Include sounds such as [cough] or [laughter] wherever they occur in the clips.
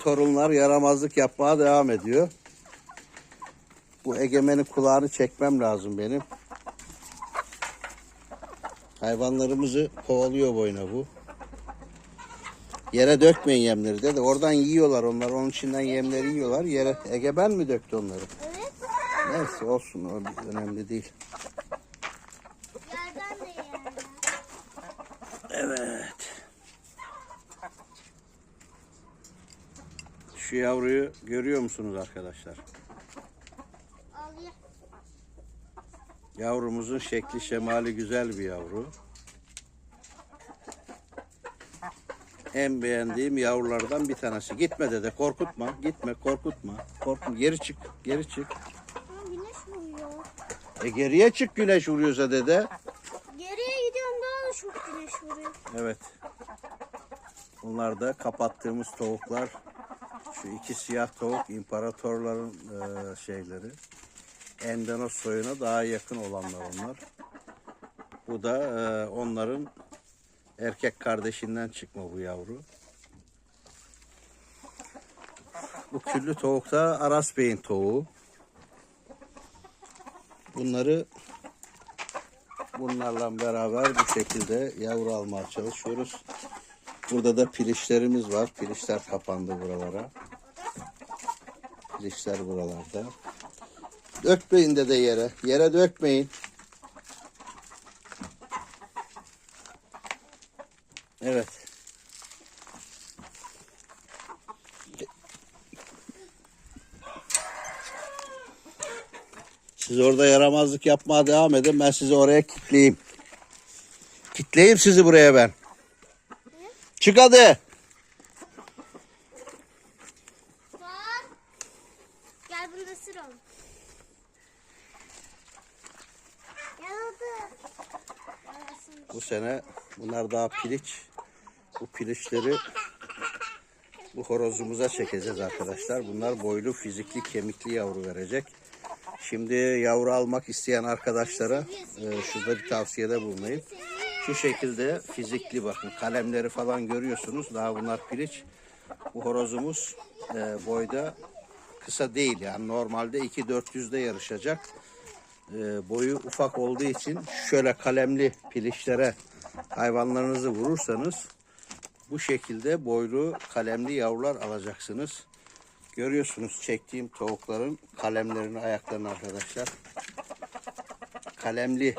torunlar yaramazlık yapmaya devam ediyor. Bu egemenin kulağını çekmem lazım benim. Hayvanlarımızı kovalıyor boyuna bu. Yere dökmeyin yemleri dedi. Oradan yiyorlar onlar. Onun içinden yemleri yiyorlar. Yere Egemen mi döktü onları? Evet. Neyse olsun. O önemli değil. Yerden de yerden. Evet. Şu yavruyu görüyor musunuz arkadaşlar? Yavrumuzun şekli şemali güzel bir yavru. En beğendiğim yavrulardan bir tanesi. Gitme dede korkutma. Gitme korkutma. Korkma. Geri çık. Geri çık. Ama güneş vuruyor. E geriye çık güneş vuruyorsa dede. Geriye gidiyorum daha da çok güneş vuruyor. Evet. Bunlar da kapattığımız tavuklar. Şu iki siyah tavuk imparatorların e, şeyleri. Endenos soyuna daha yakın olanlar onlar. Bu da e, onların erkek kardeşinden çıkma bu yavru. Bu küllü tavuk da Aras Bey'in tavuğu. Bunları bunlarla beraber bu şekilde yavru almaya çalışıyoruz. Burada da pilişlerimiz var. Pilişler kapandı buralara. Pilişler buralarda. Dökmeyin de de yere. Yere dökmeyin. Evet. Siz orada yaramazlık yapmaya devam edin. Ben sizi oraya kilitleyeyim. Kitleyeyim sizi buraya ben. Çık hadi. Bak. Gel bunu da sür oğlum. Yanıldı. Yarasın. Bu sene bunlar daha piliç. Bu piliçleri bu horozumuza çekeceğiz arkadaşlar. Bunlar boylu, fizikli, kemikli yavru verecek. Şimdi yavru almak isteyen arkadaşlara e, şurada bir tavsiyede bulunayım. Şu şekilde fizikli bakın kalemleri falan görüyorsunuz. Daha bunlar piliç. Bu horozumuz e, boyda kısa değil yani normalde 2.400'de yarışacak. E, boyu ufak olduğu için şöyle kalemli pilişlere hayvanlarınızı vurursanız bu şekilde boylu kalemli yavrular alacaksınız. Görüyorsunuz çektiğim tavukların kalemlerini ayaklarını arkadaşlar. Kalemli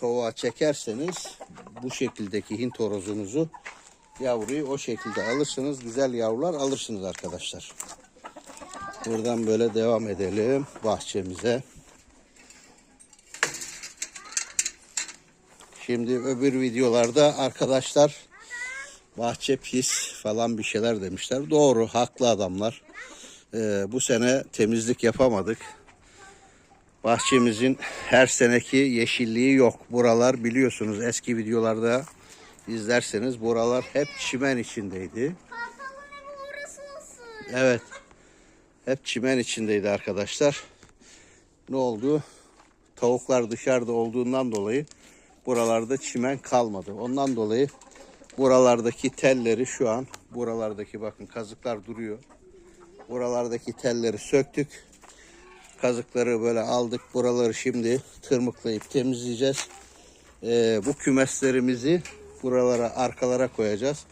tavuğa çekerseniz bu şekildeki Hint horozunuzu yavruyu o şekilde alırsınız. Güzel yavrular alırsınız arkadaşlar. Buradan böyle devam edelim bahçemize. Şimdi öbür videolarda arkadaşlar bahçe pis falan bir şeyler demişler. Doğru, haklı adamlar. Ee, bu sene temizlik yapamadık. Bahçemizin her seneki yeşilliği yok. Buralar biliyorsunuz eski videolarda izlerseniz buralar hep çimen içindeydi. Kartalın evi orası nasıl? Evet. Hep çimen içindeydi arkadaşlar. Ne oldu? Tavuklar dışarıda olduğundan dolayı buralarda çimen kalmadı. Ondan dolayı buralardaki telleri şu an buralardaki bakın kazıklar duruyor. Buralardaki telleri söktük. Kazıkları böyle aldık. Buraları şimdi tırmıklayıp temizleyeceğiz. Ee, bu kümeslerimizi buralara arkalara koyacağız.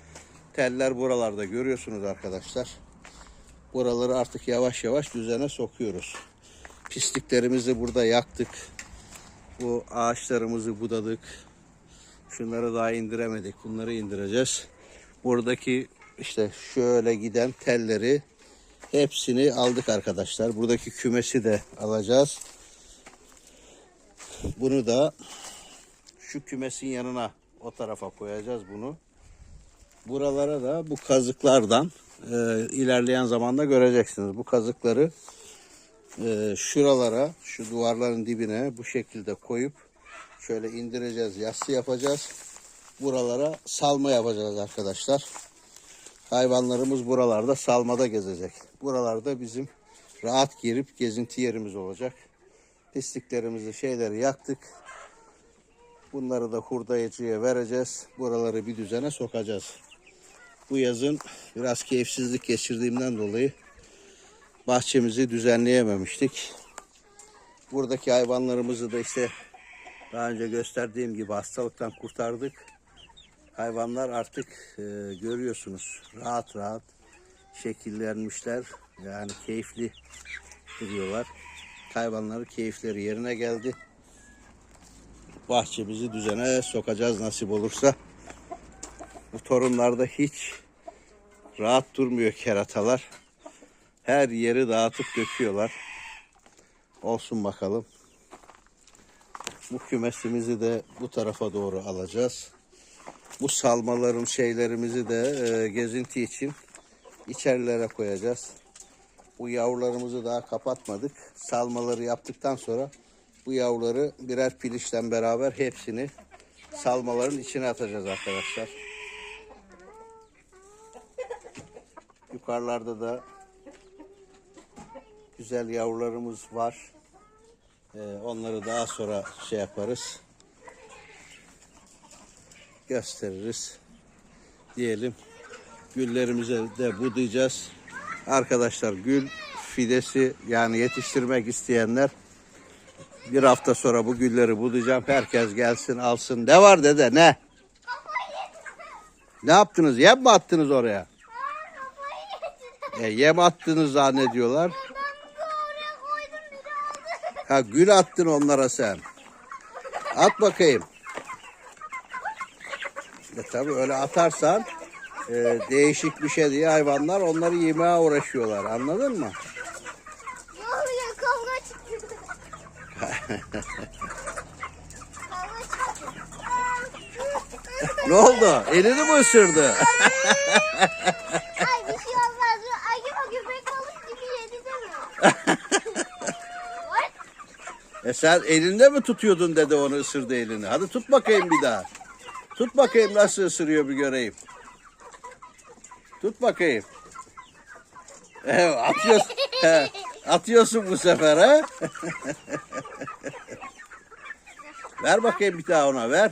Teller buralarda görüyorsunuz arkadaşlar. Buraları artık yavaş yavaş düzene sokuyoruz. Pisliklerimizi burada yaktık. Bu ağaçlarımızı budadık. Şunları daha indiremedik. Bunları indireceğiz. Buradaki işte şöyle giden telleri hepsini aldık arkadaşlar. Buradaki kümesi de alacağız. Bunu da şu kümesin yanına o tarafa koyacağız bunu. Buralara da bu kazıklardan e, ilerleyen zamanda göreceksiniz. Bu kazıkları e, şuralara, şu duvarların dibine bu şekilde koyup şöyle indireceğiz, yassı yapacağız. Buralara salma yapacağız arkadaşlar. Hayvanlarımız buralarda salmada gezecek. Buralarda bizim rahat girip gezinti yerimiz olacak. Pisliklerimizi, şeyleri yaktık. Bunları da hurdayıcıya vereceğiz. Buraları bir düzene sokacağız. Bu yazın biraz keyifsizlik geçirdiğimden dolayı bahçemizi düzenleyememiştik. Buradaki hayvanlarımızı da işte daha önce gösterdiğim gibi hastalıktan kurtardık. Hayvanlar artık e, görüyorsunuz rahat rahat şekillenmişler. Yani keyifli duruyorlar. Hayvanları keyifleri yerine geldi. Bahçemizi düzene sokacağız nasip olursa. Bu torunlarda hiç rahat durmuyor keratalar. Her yeri dağıtıp döküyorlar. Olsun bakalım. Bu kümesimizi de bu tarafa doğru alacağız. Bu salmaların şeylerimizi de e, gezinti için içerilere koyacağız. Bu yavrularımızı daha kapatmadık. Salmaları yaptıktan sonra bu yavruları birer pilişle beraber hepsini salmaların içine atacağız arkadaşlar. Yukarılarda da güzel yavrularımız var. Ee, onları daha sonra şey yaparız. Gösteririz. Diyelim. Güllerimize de budayacağız. Arkadaşlar gül fidesi yani yetiştirmek isteyenler bir hafta sonra bu gülleri budayacağım. Herkes gelsin alsın. Ne var dede ne? Ne yaptınız? Yem mi attınız oraya? E, yem attınız zannediyorlar. Ha gül attın onlara sen. At bakayım. E tabi öyle atarsan e, değişik bir şey diye hayvanlar onları yemeye uğraşıyorlar. Anladın mı? Oluyor? Kavga çıktı. Ne oldu? Elini mi ısırdı? Ay bir şey olmaz. Acaba köpek balık gibi yedi de mi? What? E sen elinde mi tutuyordun dedi onu ısırdı elini. Hadi tut bakayım bir daha. Tut bakayım nasıl ısırıyor bir göreyim. Tut bakayım. Evet, atıyorsun. He, atıyorsun bu sefer ha. [laughs] ver bakayım bir daha ona ver.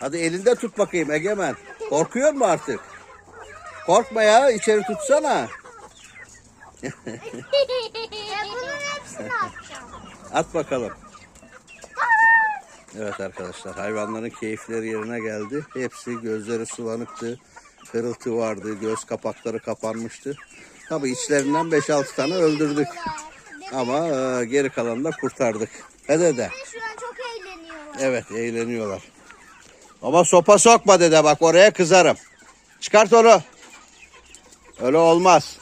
Hadi elinde tut bakayım Egemen. Korkuyor mu artık? Korkma ya içeri tutsana. [laughs] ya bunun hepsini atacağım. At bakalım. Evet arkadaşlar hayvanların keyifleri yerine geldi. Hepsi gözleri sulanıktı. Kırıltı vardı. Göz kapakları kapanmıştı. Tabi içlerinden 5-6 tane öldürdük. Ama e, geri kalanını da kurtardık. He dede. Şu an çok eğleniyorlar. Evet eğleniyorlar. Ama sopa sokma dede bak oraya kızarım. Çıkart onu. Öyle olmaz.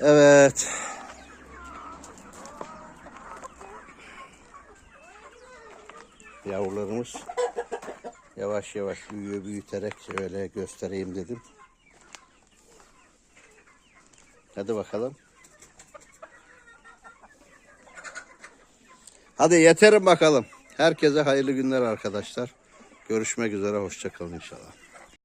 Evet. Yavrularımız yavaş yavaş büyüyor büyüterek öyle göstereyim dedim. Hadi bakalım. Hadi yeterim bakalım. Herkese hayırlı günler arkadaşlar. Görüşmek üzere. Hoşçakalın inşallah.